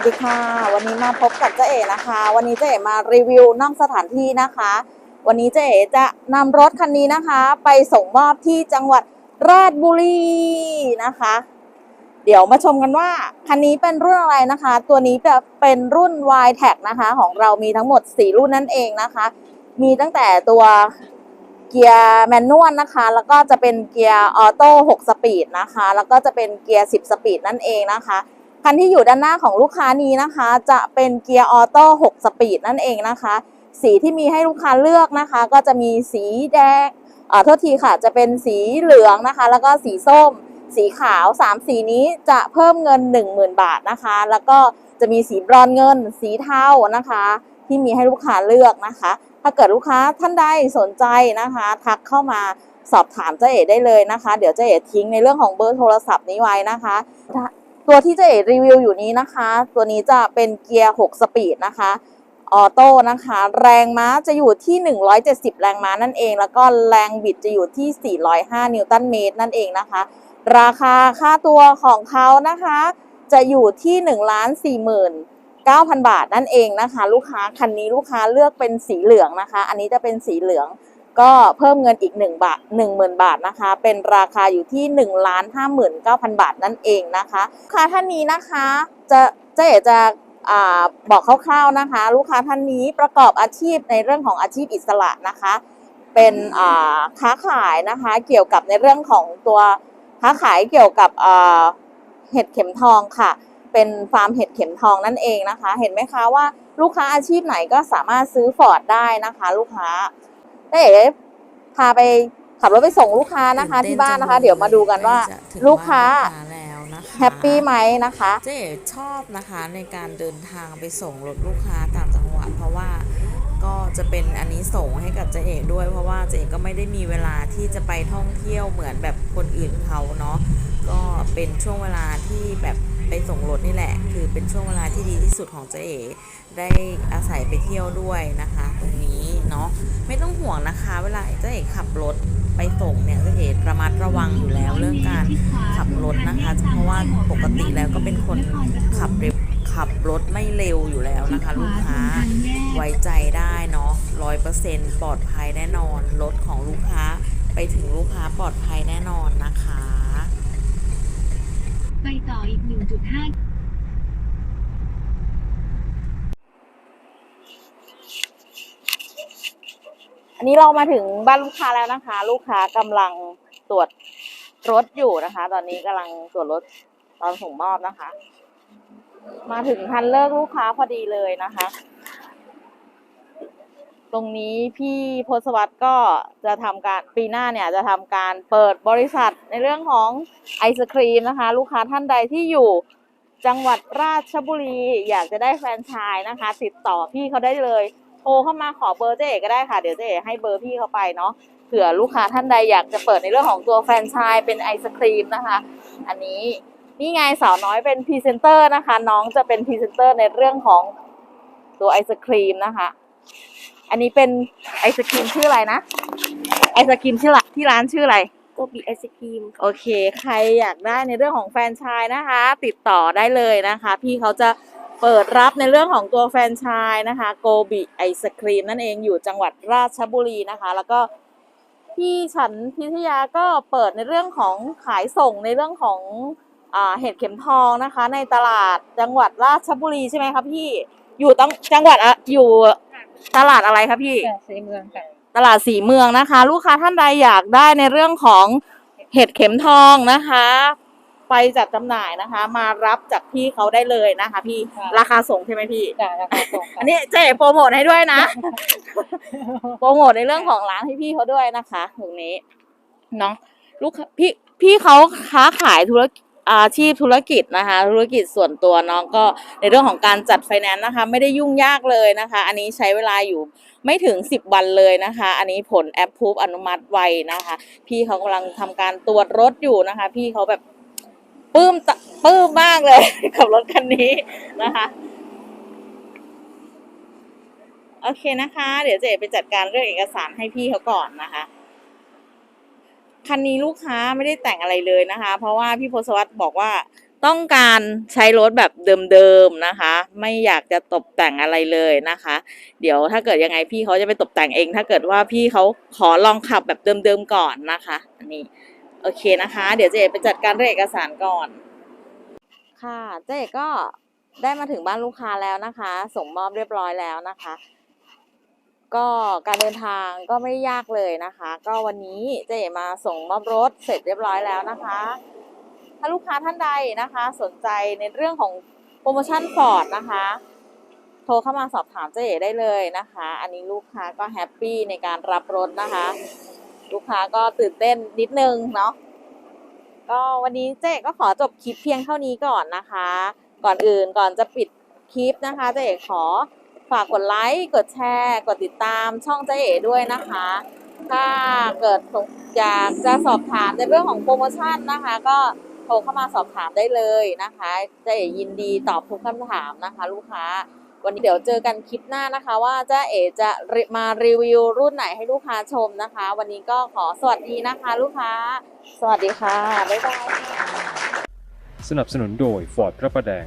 วัสดีค่ะ วันนี้มาพบกับเจ๊เอ๋นะคะ วันนี้เจ๊เอ๋มารีวิวนอกสถานที่นะคะ วันนี้เจ๊เอ๋จะนำรถคันนี้นะคะ ไปส่งมอบที่จังหวัดราชบุรีนะคะ เดี๋ยวมาชมกันว่าคันนี้เป็นรุ่นอะไรนะคะ ตัวนี้จะเป็นรุ่น y t a g นะคะ ของเรามีทั้งหมด 4 รุ่นนั่นเองนะคะ มีตั้งแต่ตัวเกียร์แมนนวลนะคะ แล้วก็จะเป็นเกียร์ออโต้6สปีดนะคะ แล้วก็จะเป็นเกียร์10 สปีดนั่นเองนะคะ คันที่อยู่ด้านหน้าของลูกค้านี้นะคะ จะเป็นเกียร์ออโต้6สปีดนั่นเองนะคะ สีที่มีให้ลูกค้าเลือกนะคะ ก็จะมีสีแดงเอ่อโทษทีค่ะ จะเป็นสีเหลืองนะคะ แล้วก็สีส้ม สีขาว 3 สีนี้จะเพิ่มเงิน 10,000 บาทนะคะ แล้วก็จะมีสีบรอนเงิน สีเทานะคะ ที่มีให้ลูกค้าเลือกนะคะ ถ้าเกิดลูกค้าท่านใดสนใจนะคะ ทักเข้ามาสอบถามเจ๊เอ๋ได้เลยนะคะ เดี๋ยวเจ๊เอ๋ทิ้งในเรื่องของเบอร์โทรศัพท์นี้ไว้นะคะ ตัวที่เจ๊เอรีวิวอยู่นี้นะคะ ตัวนี้จะเป็นเกียร์ 6 สปีดนะคะออโต้นะคะ แรงม้าจะอยู่ที่ 170 แรงม้านั่นเอง แล้วก็แรงบิดจะอยู่ที่ 405 นิวตันเมตรนั่นเองนะคะ ราคาค่าตัวของเขานะคะ จะอยู่ที่ 1 ล้าน4หมื่น9,000 บาทนั่นเองนะคะ ลูกค้าคันนี้ลูกค้าเลือกเป็นสีเหลืองนะคะ อันนี้จะเป็นสีเหลือง ก็เพิ่มเงินอีก 1 บาท 10,000 บาทนะคะ เป็นราคาอยู่ที่1ล้าน59,000 บาทนั่นเองนะคะลูกค้าท่านนี้นะคะจะเจ๊เอ๋จะอ่าบอกคร่าวๆนะคะ ลูกค้าท่านนี้ประกอบอาชีพในเรื่องของอาชีพอิสระนะคะ เป็นค้าขายนะคะเกี่ยวกับในเรื่องของตัวค้าขายเกี่ยวกับเห็ดเข็มทองค่ะ เป็นฟาร์มเห็ดเข็มทองนั่นเองนะคะ เห็นไหมคะว่าลูกค้าอาชีพไหนก็สามารถซื้อฟอร์ดได้นะคะ ลูกค้า เอ๋พาไปขับรถไปส่งลูกค้านะคะที่บ้านนะคะ เดี๋ยวมาดูกันว่าลูกค้าแล้วนะคะแฮปปี้ไหมนะคะ เจ๊ชอบนะคะในการเดินทางไปส่งรถลูกค้าต่างจังหวัดเพราะว่าก็จะเป็นอันนี้ส่งให้กับเจ๊เอกด้วย เพราะว่าเจ๊เอกก็ไม่ได้มีเวลาที่จะไปท่องเที่ยวเหมือนแบบคนอื่นเขาเนาะก็เป็นช่วงเวลาที่แบบ ไปส่งรถนี่แหละ คือเป็นช่วงเวลาที่ดีที่สุดของเจ๊เอกได้อาศัยไปเที่ยวด้วยนะคะ ตรงนี้เนาะไม่ต้องห่วงนะคะ เวลาเจ๊เอกขับรถไปส่งเนี่ยเจ๊เอกระมัดระวังอยู่แล้วเรื่องการขับรถนะคะ เพราะว่าปกติแล้วก็เป็นคนขับเร็วขับรถไม่เร็วอยู่แล้วนะคะ ลูกค้าไว้ใจได้เนาะร้อยเปอร์เซ็นปลอดภัยแน่นอน รถของลูกค้าไปถึงลูกค้าปลอดภัยแน่นอนนะคะ ไปต่ออีก 1.5อันนี้เรามาถึงบ้านลูกค้าแล้วนะคะ ลูกค้ากำลังตรวจรถอยู่นะคะ ตอนนี้กำลังตรวจรถตอนส่งมอบนะคะ มาถึงทันเลิกลูกค้าพอดีเลยนะคะ ตรงนี้พี่พศวัตก็จะทำการปีหน้าเนี่ยจะทำการเปิดบริษัทในเรื่องของไอศครีมนะคะ ลูกค้าท่านใดที่อยู่จังหวัดราชบุรี อยากจะได้แฟรนไชส์นะคะ ติดต่อพี่เขาได้เลย โทรเข้ามาขอเบอร์เจ๊ก็ได้ค่ะ เดี๋ยวเจ๊ให้เบอร์พี่เขาไปเนาะเผื่อลูกค้าท่านใดอยากจะเปิดในเรื่องของตัวแฟรนไชส์เป็นไอศครีมนะคะ อันนี้นี่ไงสาวน้อยเป็นพรีเซนเตอร์นะคะ น้องจะเป็นพรีเซนเตอร์ในเรื่องของตัวไอศครีมนะคะ อันนี้เป็นไอศครีมชื่ออะไรนะ ไอศครีมชื่อละที่ร้านชื่ออะไรโกบีไอศครีมโอเค ใครอยากได้ในเรื่องของแฟรนไชส์นะคะ ติดต่อได้เลยนะคะ พี่เขาจะเปิดรับในเรื่องของตัวแฟรนไชส์นะคะโกบิไอศครีมนั่นเองอยู่จังหวัดราชบุรีนะคะ แล้วก็พี่ฉันพิทยาก็เปิดในเรื่องของขายส่งในเรื่องของอ่าเห็ดเข็มทองนะคะ ในตลาดจังหวัดราชบุรีใช่ไหมครับพี่อยู่ต้องจังหวัดอะอยู่ ตลาดอะไรครับพี่ค่ะสีเมืองค่ะตลาดสีเมืองนะคะ ลูกค้าท่านใดอยากได้ในเรื่องของเห็ดเข็มทองนะคะ ไปจัดจำหน่ายนะคะ มารับจากพี่เขาได้เลยนะคะ พี่ราคาส่งใช่ไหมพี่จ่ายราคาส่งค่ะอันนี้เจ๊โปรโมทให้ด้วยนะ โปรโมทในเรื่องของร้านให้พี่เขาด้วยนะคะตรงนี้เนาะลูกค้าพี่พี่เขาค้าขายธุรกิจ อาชีพธุรกิจนะคะ ธุรกิจส่วนตัวน้องก็ในเรื่องของการจัดไฟแนนซ์นะคะ ไม่ได้ยุ่งยากเลยนะคะ อันนี้ใช้เวลาอยู่ไม่ถึงสิบวันเลยนะคะ อันนี้ผลแอปพูฟอนุมัติไวนะคะ พี่เขากำลังทำการตรวจรถอยู่นะคะ พี่เขาแบบปื้มปื้มมากเลย กับรถคันนี้นะคะโอเคนะคะ เดี๋ยวเจ๊ไปจัดการเรื่องเอกสารให้พี่เขาก่อนนะคะ คันนี้ลูกค้าไม่ได้แต่งอะไรเลยนะคะ เพราะว่าพี่โพศวัตบอกว่าต้องการใช้รถแบบเดิมๆนะคะ ไม่อยากจะตกแต่งอะไรเลยนะคะ เดี๋ยวถ้าเกิดยังไงพี่เขาจะไปตกแต่งเอง ถ้าเกิดว่าพี่เขาขอลองขับแบบเดิมๆก่อนนะคะอันนี้โอเคนะคะ เดี๋ยวเจ๊ไปจัดการเรื่องเอกสารก่อน ค่ะเจ๊ก็ได้มาถึงบ้านลูกค้าแล้วนะคะ ส่งมอบเรียบร้อยแล้วนะคะ ก็การเดินทางก็ไม่ยากเลยนะคะ ก็วันนี้เจ๊มาส่งมอบรถเสร็จเรียบร้อยแล้วนะคะ ถ้าลูกค้าท่านใดนะคะ สนใจในเรื่องของโปรโมชั่นฟอร์ดนะคะ โทรเข้ามาสอบถามเจ๊ได้เลยนะคะ อันนี้ลูกค้าก็แฮปปี้ในการรับรถนะคะ ลูกค้าก็ตื่นเต้นนิดนึงเนาะก็วันนี้เจ๊ก็ขอจบคลิปเพียงเท่านี้ก่อนนะคะ ก่อนอื่นก่อนจะปิดคลิปนะคะเจ๊ขอ ฝากกดไลค์กดแชร์ กดติดตามช่องเจ๊เอ๋ด้วยนะคะ ถ้าเกิดอยากจะสอบถามในเรื่องของโปรโมชั่นนะคะ ก็โทรเข้ามาสอบถามได้เลยนะคะเจ๊เอ๋ยินดีตอบทุกคำถามนะคะ ลูกค้า วันนี้เดี๋ยวเจอกันคลิปหน้านะคะ ว่าเจ๊เอ๋จะมารีวิวรุ่นไหนให้ลูกค้าชมนะคะ วันนี้ก็ขอสวัสดีนะคะ ลูกค้า สวัสดีค่ะบ๊ายบายสนับสนุนโดย Ford พระประแดง